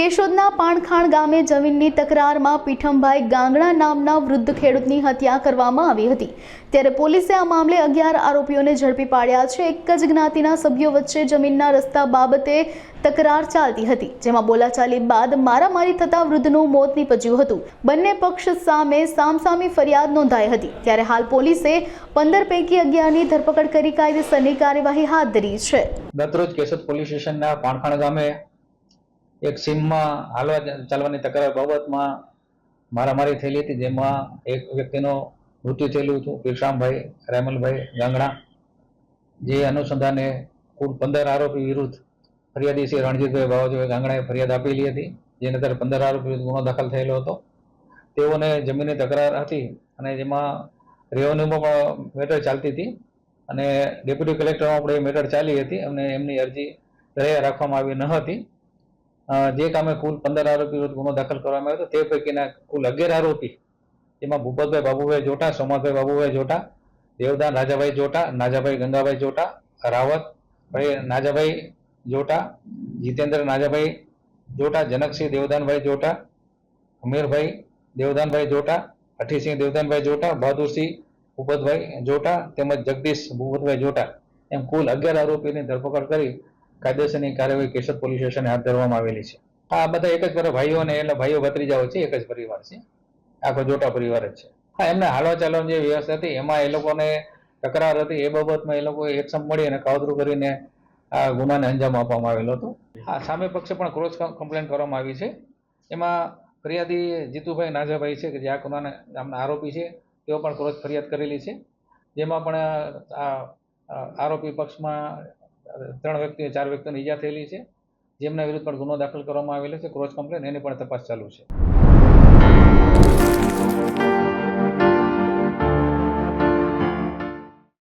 કેશોદના પાણખાણ ગામે જમીનની તકરારમાં પીઠમભાઈ ગાંગડા નામના વૃદ્ધ ખેડૂતની હત્યા કરવામાં આવી હતી. ત્યારે પોલીસે આ મામલે અગિયાર આરોપીઓને ઝડપી પાડ્યા છે. એક જ જ્ઞાતિના સભ્યો વચ્ચે જમીનના રસ્તા બાબતે તકરાર ચાલતી હતી, જેમાં બોલાચાલી બાદ મારામારી થતા વૃદ્ધનું મોત નીપજ્યું હતું. બંને પક્ષ સામે સામસામી ફરિયાદ નોંધાઈ હતી. ત્યારે હાલ પોલીસે પંદર પૈકી અગિયારની ધરપકડ કરી કાયદેસરની કાર્યવાહી હાથ ધરી છે. ગતરોજ કેશોદ પોલીસ સ્ટેશનના પાણખાણ ગામે એક સીમમાં હાલવા ચાલવાની તકરાર બાબતમાં મારામારી થયેલી હતી, જેમાં એક વ્યક્તિનો મૃત્યુ થયેલું હતું, પીરસામભાઈ રેમલભાઈ ગાંગણા, જે અનુસંધાને કુલ પંદર આરોપી વિરુદ્ધ ફરિયાદી શ્રી રણજીતભાઈ બાવાજીભાઈ ગાંગણાએ ફરિયાદ આપેલી હતી, જેને અંદર પંદર આરોપી વિરુદ્ધ ગુનો દાખલ થયેલો હતો. તેઓને જમીનની તકરાર હતી અને જેમાં રેવન્યુમાં પણ મેટર ચાલતી હતી અને ડેપ્યુટી કલેક્ટરમાં પણ એ મેટર ચાલી હતી અને એમની અરજી દરિયા રાખવામાં આવી ન હતી. જે કામે કુલ પંદર આરોપી વિરુદ્ધ ગુનો દાખલ કરવામાં આવ્યો હતો, તે પૈકીના કુલ અગિયાર આરોપી જેમાં ભૂપતભાઈ બાબુભાઈ જોટા, સોમાભાઈ બાબુભાઈ જોટા, દેવદાન રાજાભાઈ જોટા, નાજાભાઈ ગંગાભાઈ જોટા, રાવત, ભાઈ નાજાભાઈ જોટા, જીતેન્દ્ર નાજાભાઈ જોટા, જનકસિંહ દેવદાનભાઈ જોટા, અમીરભાઈ દેવદાનભાઈ જોટા હઠીસિંહ દેવદાનભાઈ જોટા, બહાદુરસિંહ ભૂપતભાઈ જોટા, તેમજ જગદીશ ભૂપતભાઈ જોટા. એમ કુલ અગિયાર આરોપીની ધરપકડ કરી કાયદેસરની કાર્યવાહી કેશોદ પોલીસ સ્ટેશને હાથ ધરવામાં આવેલી છે. આ બધા એક જ પર ભાઈઓ અને એટલે ભાઈઓ ભત્રીજાઓ છે, એક જ પરિવાર છે. આખો જોટા પરિવાર જ છે. હા, એમને હાલવા ચાલવાની જે વ્યવસ્થા હતી, એમાં એ લોકોને તકરાર હતી, એ બાબતમાં એ લોકોએ એકસમ મળી અને કાવતરું કરીને આ ગુનાને અંજામ આપવામાં આવેલો હતો. હા, સામે પક્ષે પણ ક્રોસ કમ્પ્લેન કરવામાં આવી છે. એમાં ફરિયાદી જીતુભાઈ નાજાભાઈ છે, કે જે આ ગુનાના નામના આરોપી છે, તેઓ પણ ક્રોસ ફરિયાદ કરેલી છે. જેમાં પણ આ આ આરોપી પક્ષમાં ત્રણ વ્યક્તિઓ, ચાર વ્યક્તિઓને ઈજા થયેલી છે. જેમના વિરુદ્ધ પણ ગુનો દાખલ કરવામાં આવેલો છે, ક્રોસ કમ્પ્લેન, એની પણ તપાસ ચાલુ છે.